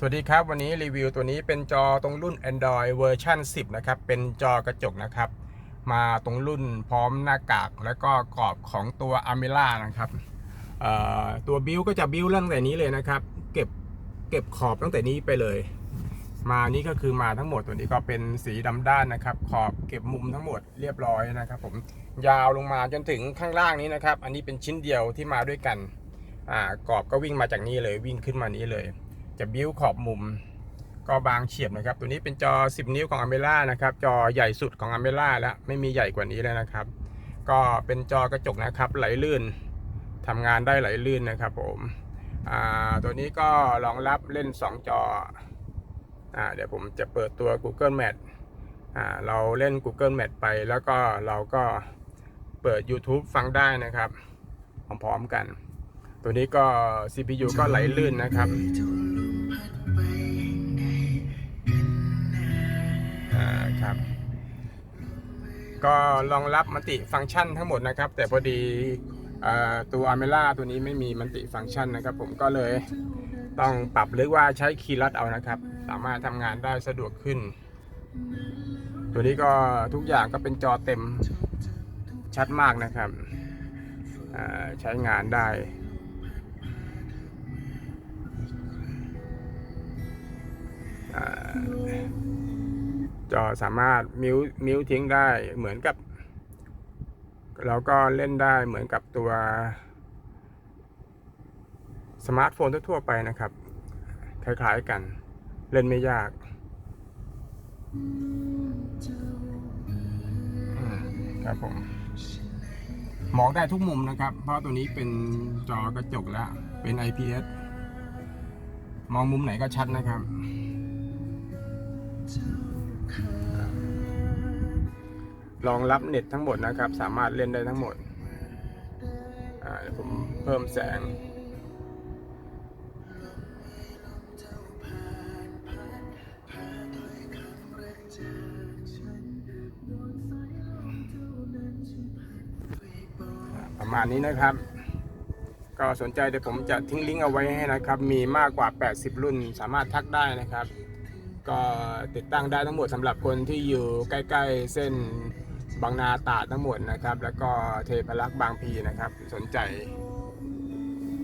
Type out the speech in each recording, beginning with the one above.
สวัสดีครับ วันนี้รีวิวตัวนี้เป็นจอตรงรุ่น Android เวอร์ชัน10 นะครับ เป็นจอกระจกนะครับ มาตรงรุ่นพร้อมหน้ากาก แล้วก็กรอบของตัว a m e l a นะครับตัวบิวก็จะบิวตั้งแต่นี้เลยนะครับ เก็บเก็บขอบตั้งแต่นี้ไปเลย มานี่ก็คือมาทั้งหมดตัวนี้ก็เป็นสีดำด้านนะครับ ขอบเก็บมุมทั้งหมดเรียบร้อยนะครับ ผมยาวลงมาจนถึงข้างล่างนี้นะครับ อันนี้เป็นชิ้นเดียวที่มาด้วยกันอ่ากรอบก็วิ่งมาจากนี้เลยวิ่งขึ้นมานี้เลย จะบิ้วขอบมุม ก็บางเฉียบนะครับ ตัวนี้เป็นจอ 10 นิ้วของอเมล่านะครับ จอใหญ่สุดของอเมล่าแล้วไม่มีใหญ่กว่านี้แล้วนะครับ ก็เป็นจอกระจกนะครับไหลลื่นทำงานได้ไหลลื่นนะครับผมตัวนี้ก็รองรับเล่น 2 จออเดี๋ยวผมจะเปิดตัว Google Map เราเล่น Google Map ไป แล้วก็เราก็เปิด YouTube ฟังได้นะครับพร้อมๆกัน ตัวนี้ก็ CPU ก็ไหลลื่นนะครับ ครับ ก็รองรับมัลติฟังก์ชันทั้งหมดนะครับ แต่พอดีอ่าตัว a m e l a ตัวนี้ไม่มีมัลติฟังก์ชันนะครับ ผมก็เลยต้องปรับหรือว่าใช้คีย์ลัดเอานะครับ สามารถทำงานได้สะดวกขึ้น ตัวนี้ก็ทุกอย่างก็เป็นจอเต็มชัดมากนะครับใช้งานได้ อ่า จอสามารถมิวมิวทิ้งได้เหมือนกับแล้วก็เล่นได้เหมือนกับตัวสมาร์ทโฟนทั่วๆไปนะครับ คล้ายๆกัน เล่นไม่ยาก ครับผม มองได้ทุกมุมนะครับ เพราะตัวนี้เป็นจอกระจกแล้ว เป็น IPS มองมุมไหนก็ชัดนะครับ รองรับเน็ตทั้งหมดนะครับ สามารถเล่นได้ทั้งหมดเดี๋ยวผมเพิ่มแสง ประมาณนี้นะครับ ก็สนใจเดี๋ยวผมจะทิ้งลิงก์เอาไว้ให้นะครับ มีมากกว่า 80 รุ่นสามารถทักได้นะครับ ก็ติดตั้งได้ทั้งหมดสำหรับคนที่อยู่ใกล้ ๆ เส้น บางนาตราดทั้งหมดนะครับ แล้วก็เทพรักษ์บางพีนะครับ สนใจ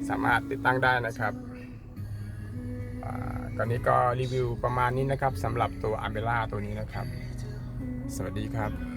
สามารถติดตั้งได้นะครับตอนนี้ก็รีวิวประมาณนี้นะครับสำหรับตัวอัมเบล่าตัวนี้นะครับ สวัสดีครับ